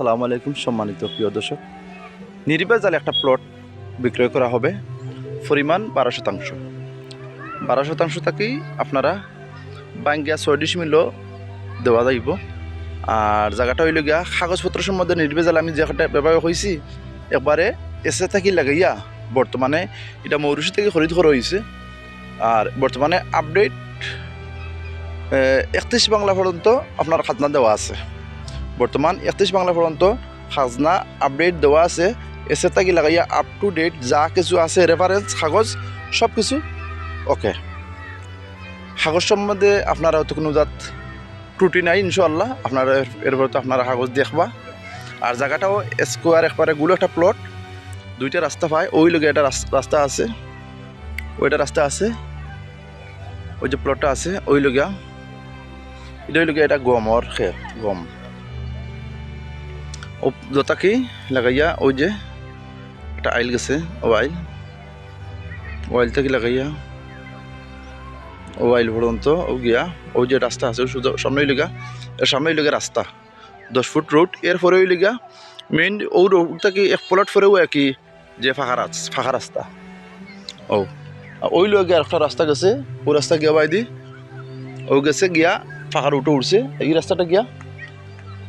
সালামু আলাইকুম সম্মানিত প্রিয় দর্শক। নির্বাজাল একটা প্লট বিক্রয় করা হবে পরিমাণ বারো শতাংশ। বারো শতাংশ থাকেই আপনারা বাঙ্গিয়া ছয়ডিশ মিলও দেওয়া যাইব। আর জায়গাটা হইল গিয়া কাগজপত্র সম্বন্ধে নির্বেজাল আমি একটা ব্যবহার হয়েছি একবারে এসে থাকি লাগাইয়া বর্তমানে এটা মৌরুষি থেকে খরিদ করা হয়েছে আর বর্তমানে আপডেট একত্রিশ বাংলা পর্যন্ত আপনার খাতনা দেওয়া আছে। বর্তমান একত্রিশ বাংলা পর্যন্ত খাজনা আপডেট দেওয়া আছে। এসে থাকি লাগাইয়া আপ টু ডেট যা কিছু আছে রেফারেন্স কাগজ, সব কিছু। ওকে কাগজ সম্বন্ধে আপনারা হয়তো কোনো জাত ত্রুটি নাই ইনশাল্লাহ আপনারা এরপর তো আপনারা কাগজ দেখবা। আর জায়গাটাও স্কোয়ার একবারে গুলো একটা প্লট দুইটা রাস্তা পায়, ওই লোকে একটা রাস্তা আছে। ওইটা রাস্তা আছে। ওই যে প্লটটা আছে, ওই লগিয়া এটা ওই লগিয়া এটা গমর খেত গম। ও যতাকি লাগাইয়া ওই যে একটা আইল গেছে ও আইল ও থেকে লাগাইয়া ও আইল পর্যন্ত ও গিয়া ওই যে রাস্তা আছে শুধু সামনেই লগা এর সামনেই লগা রাস্তা দশ ফুট রোড এরপরে ওই লগা মেইন ও রোডটা কি এক প্লট পরেও একই যে ফাঁকা রাস ফাঁকা রাস্তা ও ওই লগে একটা রাস্তা গেছে ও রাস্তা গিয়া বাইদি ও গেছে গিয়া ফাঁকা রুটে উঠছে এই রাস্তাটা গিয়া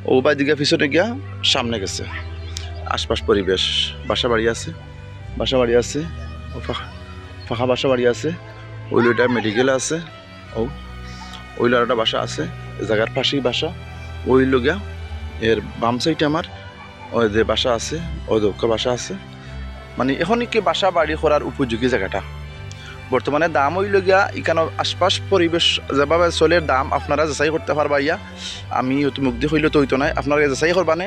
ও বাইদি গিয়া পিছনে গিয়া সামনে গেছে। আশপাশ পরিবেশ, বাসা বাড়ি আছে, বাসা বাড়ি আছে, ও ফাঁকা ফাঁকা বাসা বাড়ি আছে, ওই লইটা মেডিকেল আছে, ও, ওই একটা বাসা আছে জায়গার পাশেই বাসা, ওই লগিয়া এর বাম সাইডে আমার ওই যে বাসা আছে ওই দক্ষ বাসা আছে। মানে এখন কি বাসা বাড়ি করার উপযোগী জায়গাটা? বর্তমানে দাম হইল গিয়া এখানে আশপাশ পরিবেশ যেভাবে চলে, দাম আপনারা যাচাই করতে পারবা ইয়া। আমি হয়তো মুগ্ধি হইলে তো হইতো নাই। আপনারা যাচাই করবানে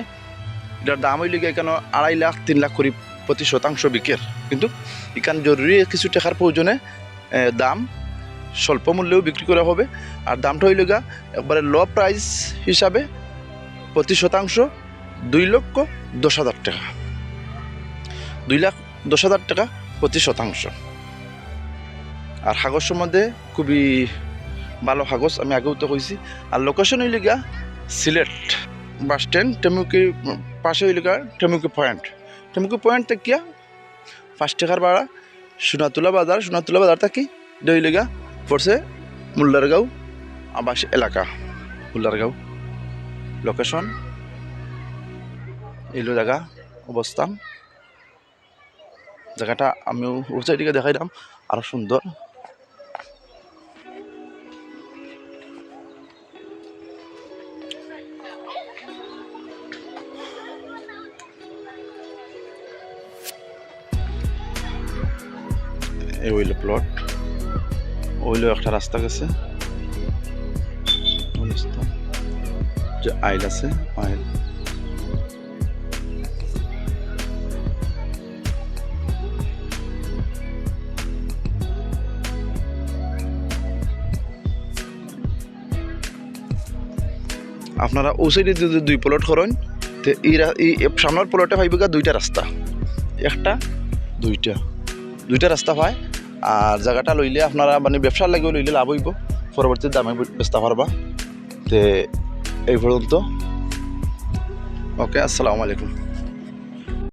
এটার দাম হইল গিয়া এখানে আড়াই লাখ, তিন লাখ করে প্রতি শতাংশ বিকের। কিন্তু এখান জরুরি কিছু টাকার প্রয়োজনে দাম স্বল্প মূল্যেও বিক্রি করা হবে। আর দামটা হইল গিয়া একবারে লো প্রাইস হিসাবে প্রতি শতাংশ, দুই লক্ষ দশ হাজার টাকা। দুই লাখ দশ হাজার টাকা প্রতি শতাংশ। আর কাগজ সম্বন্ধে খুবই ভালো কাগজ আমি আগেও তো কইছি আর লোকেশন হইলে গিয়া সিলেট বাস স্ট্যান্ড টেমুকি পাশে হইলে গিয়া টেমুকি পয়েন্ট টেমুকি পয়েন্ট থেকে পাঁচ টাকার ভাড়া সোনাতুলা বাজার সোনাতুলা বাজার থাকি হইলে গিয়া পড়ছে মুল্লারগাঁও আবাস এলাকা। মুল্লারগাঁও লোকেশন এইলো জায়গা অবস্থান জায়গাটা আমিও দেখাই দাম। আরও সুন্দর এই হইল প্লট ওইলো একটা রাস্তা গেছে। যে আইল আছে, আইল। আপনারা ও সাইডে যদি দুই প্লট করেন, তে এই সামনের প্লটে পাইবে দুইটা রাস্তা। একটা, দুইটা। দুইটা রাস্তা পায় আর জায়গাটা লইলে আপনারা মানে ব্যবসার লাগেও লইলে লাভ হইব। পরবর্তী দামে বেচতে পারবা তে এই পর্যন্ত। ওকে, আসসালামু আলাইকুম।